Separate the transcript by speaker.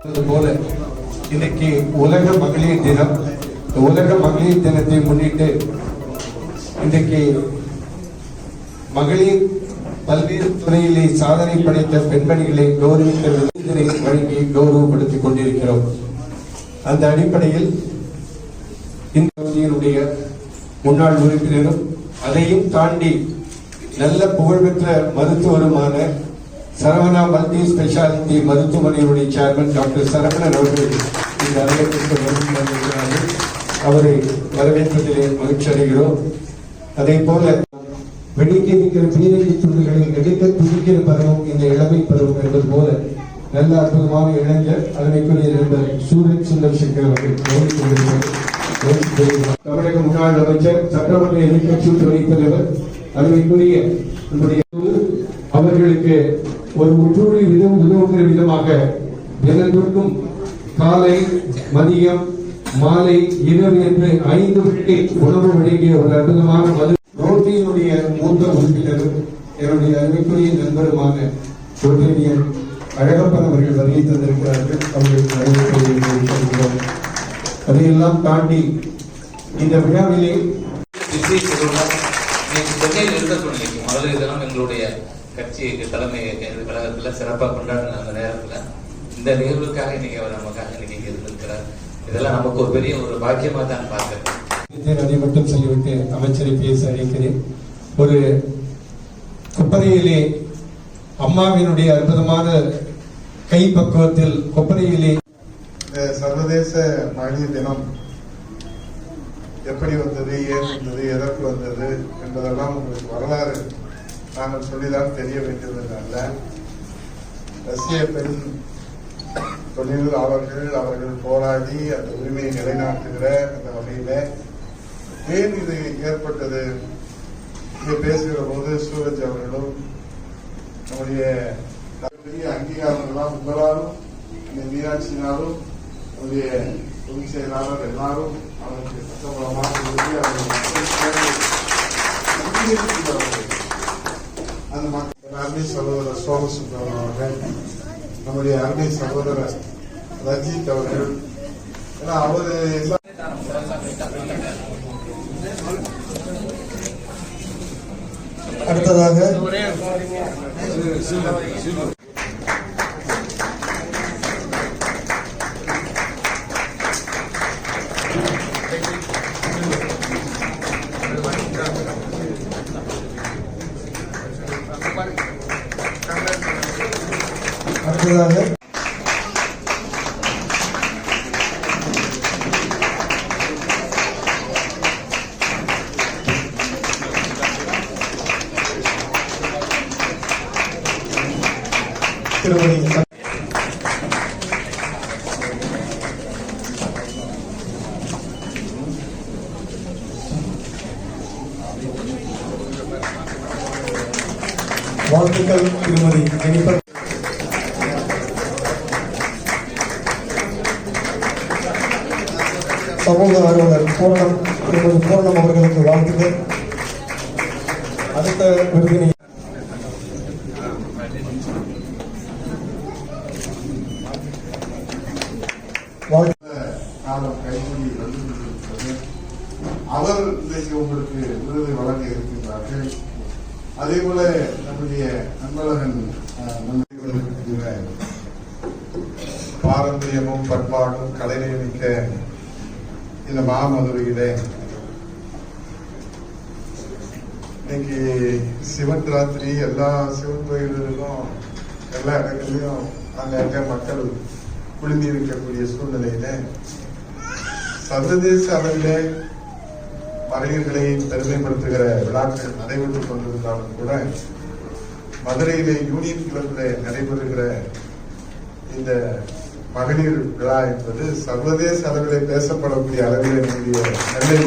Speaker 1: போல இன்னைக்கு உலக மகளிர் தினம். உலக மகளிர் தினத்தை முன்னிட்டு இன்றைக்கு மகளிர் பல்வேறு துறையிலே சாதனை படைத்த பெண்மணிகளை கௌரவித்த விருதினை வழங்கி கௌரவப்படுத்திக் கொண்டிருக்கிறோம். அந்த அடிப்படையில் இந்த பகுதியினுடைய முன்னாள் உறுப்பினரும் அதையும் தாண்டி நல்ல புகழ்பெற்ற மருத்துவருமான சரவணா மல்டி ஸ்பெஷாலிட்டி மருத்துவமனையினுடைய சேர்மன் டாக்டர் சரவணன் அவர்கள் இந்த அரங்கத்திற்கு வருகை அவரை வரவேற்பதிலே மகிழ்ச்சி அடைகிறோம். அதே போல வெடிக்க இருக்கிற பீரங்கி துண்டுகளை எடுக்க துடிக்கிற பருவம் இந்த இளமை பருவம் என்பது போல நல்ல அற்புதமான இளைஞர் அதனைக்குரிய நண்பர் சூரஜ் சுந்தர் சங்கர் அவர்கள் தமிழக முன்னாள் அமைச்சர் சட்டமன்ற எதிர்கட்சி துணைத் தலைவர் அதனைக்குரிய நம்முடைய அவர்களுக்கு ஒரு முற்றுகை விதம் உதவுகிற விதமாக தினந்தோறும் காலை மதியம் மாலை இரவு என்று ஐந்து மணிக்கு உணவு வழங்கிய ஒரு அற்புதமான மது ரோட்டியினுடைய மூத்த உறுப்பினரும் என்னுடைய அருமைக்குரிய நண்பருமான ரோட்டேரியன் அழகப்பன் அவர்கள் வருகை தந்திருக்கிறார்கள். அவர்களுக்கு வரவேற்பை அதையெல்லாம் தாண்டி இந்த விழாவிலே
Speaker 2: பிஸி ஷெடியூலாக சென்னையில் இருக்க சொன்னீங்க மகளிர் தினம் எங்களுடைய கட்சி தலைமை கழகத்தில் சிறப்பாக கொண்டாடின அந்த நேரத்தில் இந்த நிகழ்வுக்காக இன்னைக்கு அவர் நமக்காக இன்னைக்கு இங்க இருந்திருக்கிறார். இதெல்லாம் நமக்கு ஒரு பெரிய ஒரு பாக்கியமாக தான் பார்க்கிறேன்
Speaker 1: அதை மட்டும் சொல்லிவிட்டு அமைச்சரை பேச அழைக்கிறேன். ஒரு கொப்பரையிலே அம்மாவினுடைய அற்புதமான கை பக்குவத்தில் கொப்பரையிலே
Speaker 3: இந்த சர்வதேச மகளிர் தினம் எப்படி வந்தது ஏன் வந்தது எதற்கு வந்தது என்பதெல்லாம் உங்களுக்கு வரலாறு நாங்கள் சொல்லிதான் தெரிய வேண்டியது அல்ல ரஷ்ய பெண் தொழில் அவர்கள் அவர்கள் போராடி அந்த உரிமையை நிலைநாட்டுகிற அந்த வகையில ஏன் இது ஏற்பட்டது? இங்கே பேசுகிற போது சூரஜ் அவர்களும் நம்முடைய பெரிய அங்கீகாரங்களாம் உங்களாலும் இந்த மீனாட்சினாலும் நம்முடைய பொதுச் செயலாளர் எல்லாரும் அவருக்கு சட்டமூலமாக சொல்லி அவர்கள் அங்கீகரிக்கிறார்கள். அருமை சகோதரர் சோமசுந்தரம் அவர்கள் நம்முடைய அருமை சகோதரர் ரஜித் அவர்கள் ஏன்னா அவரு
Speaker 4: அடுத்ததாக அடுத்ததாக திருமணி வாழ்த்துக்கள் திருமதி ஜெனிபர் சமூக ஆர்வலர் பூர்ணம் திருமதி பூர்ணம் அவர்களுக்கு வாழ்த்துக்கள். அடுத்த விருதினை
Speaker 3: காலம் கைகூடி வந்து அவர் இன்றைக்கு உங்களுக்கு விருது வழங்க இருக்கின்றார்கள். அதே போல நம்முடைய அன்பழகன் பாரம்பரியமும் பண்பாடும் கலையை மிக்க இந்த மாமதுரையிலே இன்னைக்கு சிவன் ராத்திரி எல்லா சிவன் கோயில்களிலும் எல்லா இடங்களிலும் அங்கங்க மக்கள் குழுமி இருக்கக்கூடிய சூழ்நிலையில சர்வதேச அளவில் மகளிர்களை பெருமைப்படுத்துகிற விழாக்கள் நடைபெற்றுக் கொண்டிருந்தாலும் கூட மதுரையிலே யூனியன் கிளப்பில் நடைபெறுகிற இந்த மகளிர் விழா என்பது சர்வதேச அளவிலே பேசப்படக்கூடிய அளவிலே நம்முடைய நெல்லை